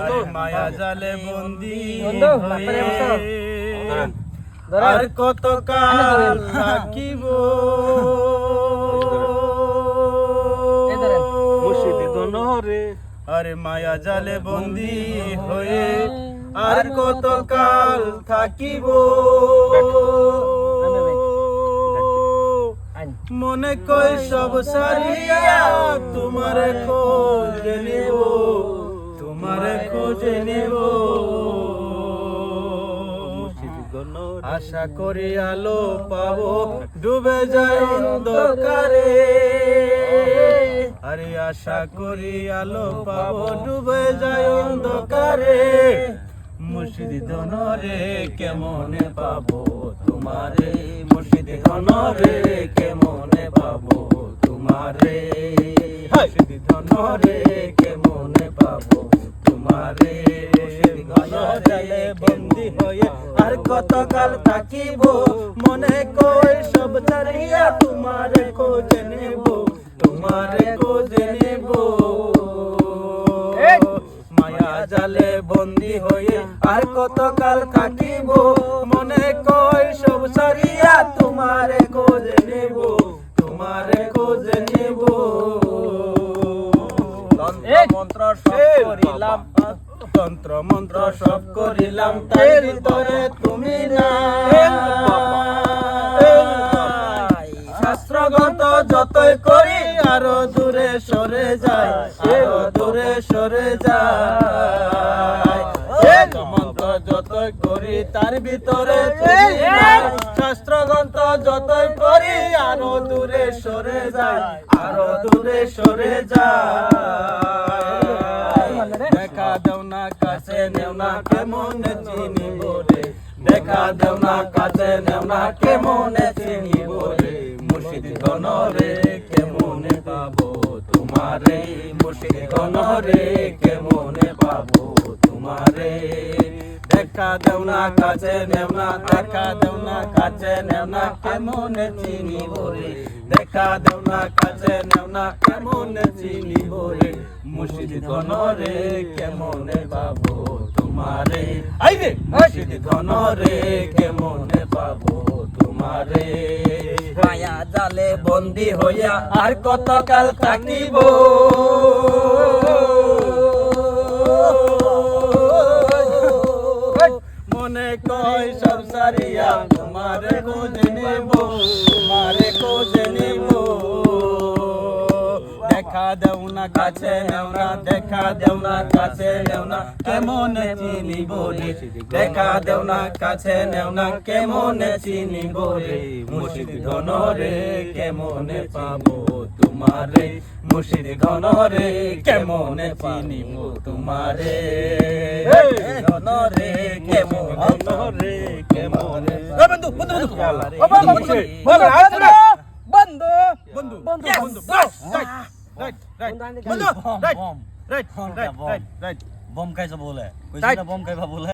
আরে মায়া জালে বন্দি হয়ে। আর কত কাল থাকিব? আরে মায়া জালে বন্দি হয়ে আর কত কাল থাকিব? মনে কই সব সারিয়া আশা করি আলো পাবো, ডুবে যায় অন্ধকারে। আরে আশা করি আলো পাবো, ডুবে যায় অন্ধকারে। মুর্শিদি ধনরে কেমনে পাবো তোমারে? মুর্শিদি ধনরে কেমনে পাবো তোমারে? মুর্শিদি ধনরে কেমনে পাবো তোমারে? মুর্শিদি বন্দি হয়ে কতকাল থাকিব। মনে কই সব ছাড়িয়া তোমারে খোঁজে নেব তোমারে খোঁজে নেব। এই! মায়া জালে বন্দি হয়ে আর কতকাল থাকিব? মনে কই সব ছাড়িয়া তোমারে খোঁজে নেব তোমারে খোঁজে নেব। এই! মন্ত্র সব করিলাম। তন্ত্র মন্ত্র সব করিলাম তার ভিতরে তুমি না। শাস্ত্রগত যতই করি আরও দূরে সরে যায় আরও দূরে সরে যায় মন্ত্র যতই করি তার ভিতরে। শাস্ত্রগ্রন্থ যতই করি আরও দূরে সরে যায় আরও দূরে সরে যায় দেখা দেও না কাছে, নেও না কেমন চিনি বলে? দেখা দেও না কাছে, নেও না কেমন চিনি বলে? মুর্শিদ গনরে কেমন পাবো তোমারে? মুর্শিদ গনরে কেমন পাবো তোমারে? দেখা দেও না, কাছে নেও না দেখা দেও না, কাছে নেও না, কেমন চিনি বলে দেখা দেও না, কাছে নেও না, কেমন চিনি বলে মুর্শিদ গণরে কেমনে পাবো তোমারে? আইরে মুর্শিদ গণরে কেমনে পাবো তোমারে? মায়া জালে বন্দি হইয়া আর কতকাল থাকিব? মনে কয় সব সারিয়া তোমারে খোঁজ নেব তোমারে খোঁজ নেব। দেও না কাছে নেও না দেখা দেও না কাছে নেও না কেমন চিনি বলে দেখা দেও না কাছে নেও না কেমন চিনি বলে মুর্শিদ ঘনরে কেমনে পাবো তোমারে মুর্শিদ ঘনরে কেমনে চিনিব তোমারে ঘনরে কেমন ঘনরে কেমনে বন্ধু বন্ধু বন্ধু বন্ধু বন্ধু বন্ধু Yes! বন্ধু Right, right, বন্ধু বন্ধু, গেলি। right, বম, right, বম, খাইছে বলে. কইছে না বম খাইবা বলে